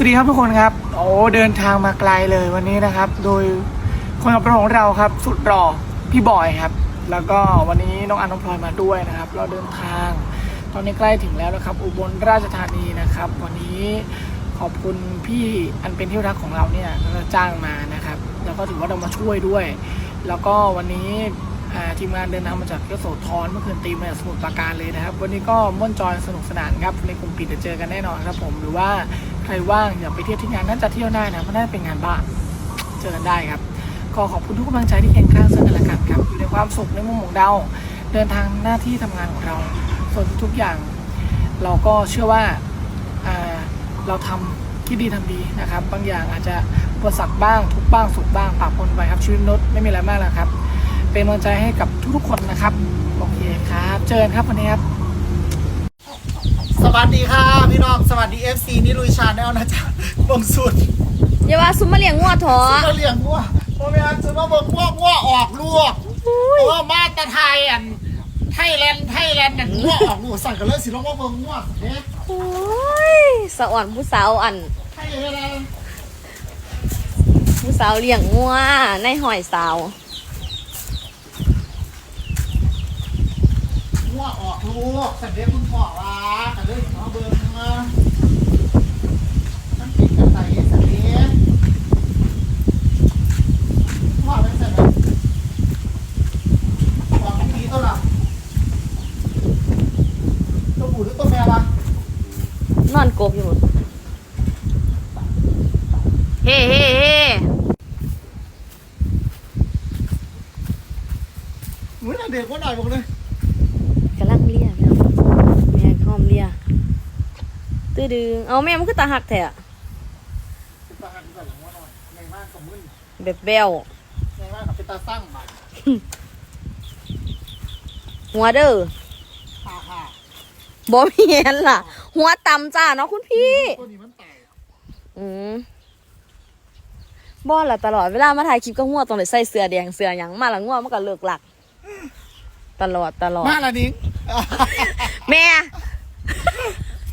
สวัสดีครับทุกคนครับ โอ้เดินทางมาไกลเลยวันนี้นะครับ โดยคนขับรถของเราครับ สุดรอพี่บอยครับ แล้วก็วันนี้น้องอันน้องพลอยมาด้วยนะครับ เราเดินทาง ตอนนี้ใกล้ถึงแล้วนะครับ อุบลราชธานีนะครับ วันนี้ขอบคุณพี่อันเป็นที่รักของเราเนี่ยจ้างมานะครับ แล้วก็ถือว่าเรามาช่วยด้วย แล้วก็วันนี้ทีมงานเดินทางมาจากยโสธรเมื่อคืนตีมาจากสมุทรปราการเลยนะครับ วันนี้ก็ม่วนจอยสนุกสนานครับในกลุ่มปิดจะเจอกันแน่นอนครับผมหรือว่า ใครว่างอยากไปเที่ยวที่งานน่าจะเที่ยวได้นะเพราะน่าจะเป็นงานบ้านเจอกันได้ครับก็ขอบคุณทุกกำลังใจที่เคียงข้างซึ่งกันและกันครับอยู่ในความสุขในมุมของเราเดินทางหน้าที่ทำงานของเรา ส่วนทุกอย่าง เราก็เชื่อว่าอ่าเราทำที่ดีทำดีนะครับ บางอย่างอาจจะอุปสรรคบ้างทุกบ้างสุขบ้างปะปนไปครับชีวิตมนุษย์ไม่มีอะไรมากแล้วครับ เป็นกำลังใจให้กับทุกๆคนนะครับโอเคครับ เจอกันครับวันนี้ครับ สวัสดีค่ะพี่น้องสวัสดี FC นิลุยชาแนลนะจ๊ะเบิ่งสุดอย่าว่าซุมมาเลี้ยงงัวถอซื้อมาเลี้ยงวัวพ่อแม่ซื้อมาเบิ่งวัววัวออกลูกเพราะว่ามาแตะไทยอันไทยแลนด์ไทยแลนด์นั่นวัวออกลูกสั่งกันเลยสิลงมาเบิ่งวัวเด้โอ้ยสะอ่อนผู้สาวอันไทยแลนด์ผู้สาวเลี้ยงงัวในหอยสาว วัวออก ลูกสันเด็คุณพ่อว่ากันเลยมาเบิ่งมามันปิดกันไตสันเด็พ่อเป็นสันเด็บอกที่นี้ตัวละตัวผู้หรือตัวแม่วะนอนกบอยู่เฮ้เฮ้เฮ้อุ้ยน่าเด็กกว่าหน่อยบอกเลย กำลังเลียพี่น้องแม่ข้อมเลียตื้อ ดึง เอาแม่มันคือตาหักแท้อะตาหันใส่หลังว่าหน่อยในบ้านกับมึนแบบแบวในบ้านกับเป็นตาสร้างบัตรหัวเด้อฮ่าฮ่าบ่มีเห็นล่ะ หัวต่ำจ้าเนาะคุณพี่ ตัวนี้มันแตกอืมบ่ล่ะตลอดเวลามาถ่ายคลิปก็หัวตรงเลยใส่เสื้อแดงเสื้อหยังมาและงัวมันก็เลิกหลัก ตลอดตลอด มาละนิ้ง แม่อ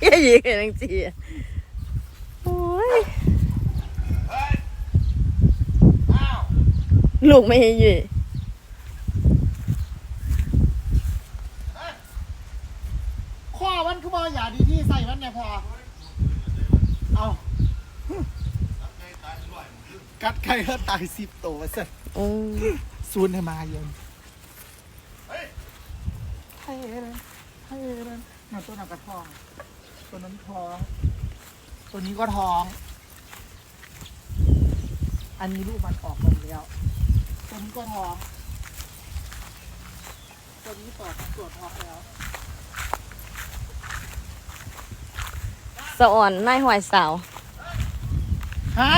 ย่าหยิงกันจริงโอ้ยลูกไม่ให้ยืนข้อมันคือว่าอย่าดีที่ใส่มันเนี่ยพอ เอากัดไก่ก็ตายสิบตัวเสร็จอืมซูนให้มาเย็นให้เอ็นให้เอ็นน่ะตัวหนั้นกระทอง ตัวนั้นท้อง ตัวนี้ก็ท้อง อันนี้ลูกมันออกหมดแล้ว ตัวนี้ก็ท้อง ตัวนี้ต่อตรวจท้องแล้วสะอ่อนนายหอยสาว ฮะ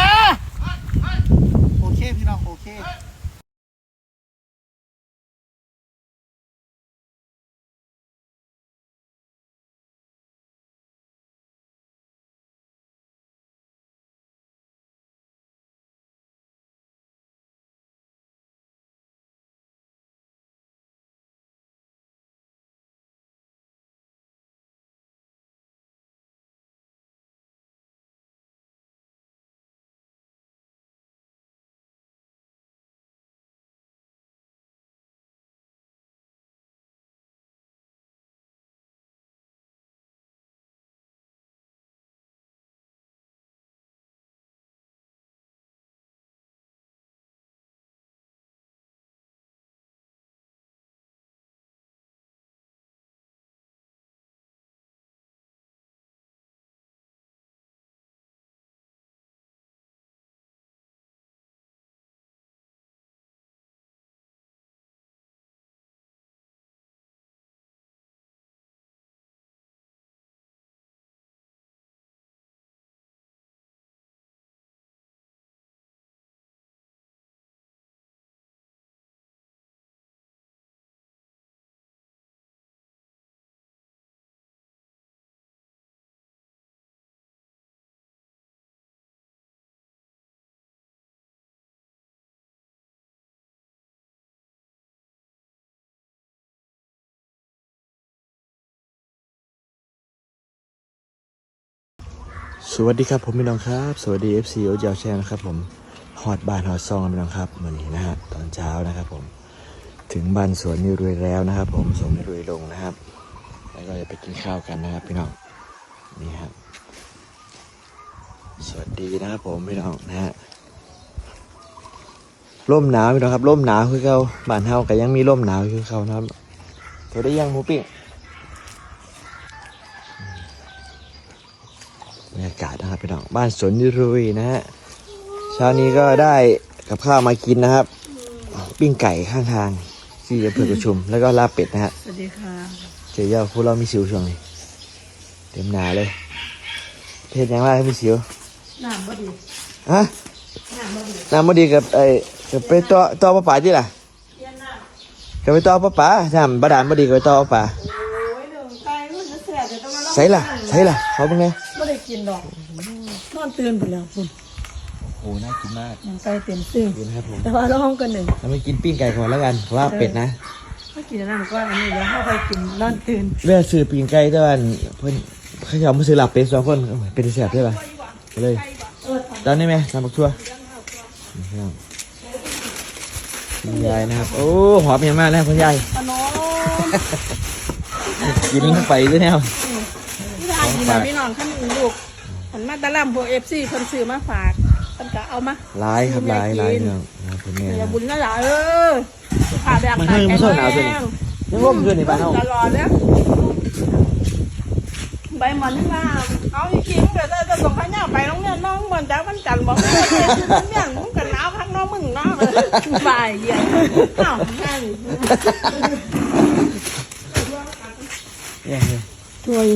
สวัสดีครับผมพี่น้องครับ สวัสดี FC โอเจ้าแชนนะครับผมฮอดบ้านฮอดซองพี่น้องครับวันนี้นะฮะตอนเช้านะครับผมถึงบ้านสวนนิรวยแล้วนะครับ ผมส่งนิรวยลงนะครับ แล้วก็จะไปกินข้าวกันนะครับ พี่น้องนี่ครับสวัสดีนะครับผมพี่น้องนะฮะร่มหนาวพี่น้องครับร่มหนาวคือเขาบ้านเฮาก็ยังมีร่มหนาวคือเขานะครับเธอได้ยังหมูปิ้ง รรยากาศนะครับพี่น้องบ้านสวนยุรุยนะฮะเช้านี้ก็ได้กับข้าวมากินนะครับ ปิ้งไก่ข้างทางที่อำเภอประชุม แล้วก็ลาบเป็ดนะฮะสวัสดีค่ะเจอเย่าพวกเรามีสิวช่วงนี้เต็มหนาเลยเพศยังไงมีสิวน้ำบ่ดีฮะน้ำบ่ดีกับไอ้กับไปต่อต่อปลาป่าที่ล่ะกับไปต่อปลาป่าน้ำบาดาลบ่ดีกับไปต่อปลาป่าโอ้ยหนึ่งไก่มันจะเสียเดี๋ยวต้องมาลองใส่ล่ะใส่ล่ะเขาเป็นไงไม่ได้ กินดอกนอนตื่นไปแล้วคุณโอ้น่ากินมากยังไก่เต็มซึ้งกินครับผมแต่ว่าเราห้องกันหนึ่งเราไม่กินปิ้งไก่ก่อนแล้วกันเพราะว่าเป็ดนะถ้ากินน้ำก็อันนี้แล้วเข้าไปกินนอนตื่นเรื่องซื้อปีนไก่แต่ว่าเพิ่นเขาจะเอามาซื้อหลับเป็ดสองคนเอาเป็นแสบใช่ปะไปเลยตอนนี้ไหมทำบักทั่วนี่ครับคุณยายนะครับ โอ้หอมยังมากนะคุณยายปน้องกินเข้าไปด้วยแนวพี่ทา นกินนะพี่น้องขั้นหนึ่งลูกหันมาตะล่ำพวกเอฟซีคนซื้อมาฝากคนก็เอามาร้ายครับร้ายร้ายเนาะนะครับคุณแม่อย่านะบุญนะจ๊ะเออผ่าแบบมันให้มันโซนหนาวสิยังร่มด้วยในบ้านเฮาตลอดเนี่ยใบหมันว่าเอาจริงๆเดี๋ยวจะส่งพญาไปโรงเรียนน้องเหมือนจ้าวันจันทร์บอกว่าเรียนโรงเรียนมึงกันหนาวพักน้องมึงเนาะบ่ายเย็นอ้าวนั่นเนี่ยเนี่ยถ้วย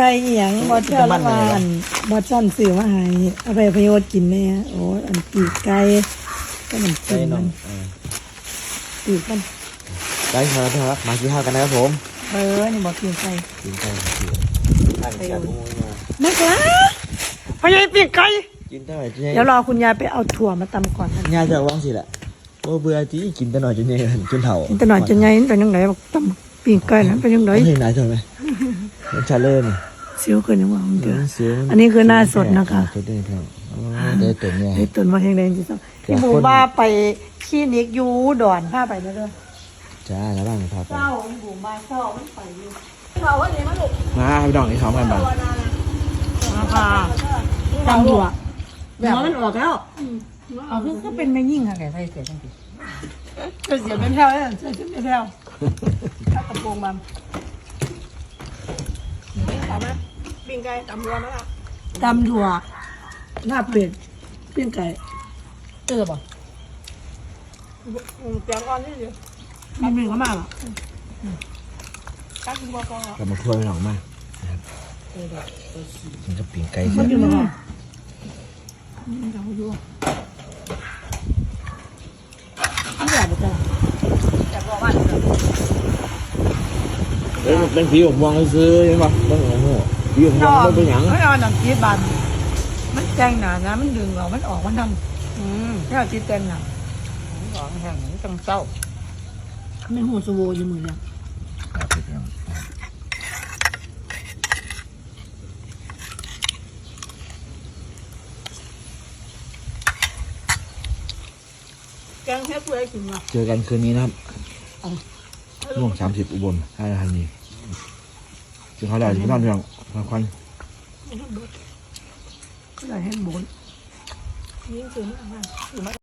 สิไก่อหย่างบอดเจ้าละวานบอดช่อนซื้อมาให้เอาไปประโยชน์กินแน่โอ้ยอันปีกไก่ก็มันใส่กินน้มัองนเออปีกมันได้ครับพี่ครับมากินข้าวกันนะครับผมเออนี่บอกกินไก่กินไก่กินข้าวแซ่บโอ้ยมานักละพยายปีกไก่กินได้ไหมเดี๋ยวรอคุณยายไปเอาถั่วมาตำก่อนนะยายจะว่างสิแหละโอ้เบื่อจีกินแต่หน่อยจนเนี่ยจนเถ่าแต่หน่อยจะไงเป็นยังไงบอกตำปีกไก่นั้นเป็นยังไงไม่เห็นไหนใช่ไหมมันชาเล่นเสียวเกินยังว่าของเดือเสียวอันนี้คือหน้าสดนะคะสดด้วยครับได้ตัวเนี่ยไอ้ตุนมาแห้งแดงจิตต้องพี่บูว่าไปคลินิกอยูดอนผ้าไปแล้วเด้อจ้าแล้วบ้างพาไปเศร้าพี่บูมาเศร้ามันไปอยู่เราว่าเนี่ยมันลูกมาพี่น้องนี่เขากันบ้างราคาตำหัวหัวมันออกแล้วเอาคือก็เป็นแม่ยิ่งค่ะแกใส่เสียจังสิจะเสียไม่แพ้วเนี่ยใส่ชุดไม่แพ้วถ้ากระโปรงมันเอาไหม ปิ้งไก่ตำรวมไหมล่ะตำถั่วลาบเป็ดปิ้งไก่เออป่ะอืมเสียงอ่อนนิดเดียวมีหนึ่งก็มาหรอตั้งกินบอกก่อนกลับมาช่วยพี่น้องมากินกับปีงไก่มัเสีนยอยู่ไหนไม่อยากไปจ้ะเฮ้ยมันเป็นผีผมมองซื้อใช่ปะต้องโอ้โหผี ผมมองมันเป็นหยังไม่เอาหนังจีบันมันแจ้งหนานะมันดึงเรามันออกมันทอืมำไม่เอาจีเต้นหนังหลังแห่งนี้จังเศร้าไม่หัวสโวอยู่มือเนี่ยแกงแค่เพื่อกินมาเจอกันคืนนี้นะครับช่วงสามสิบอุบลห้าทันนี้จึงเขาได้ถึงนอนเพียง พักควันก็เลย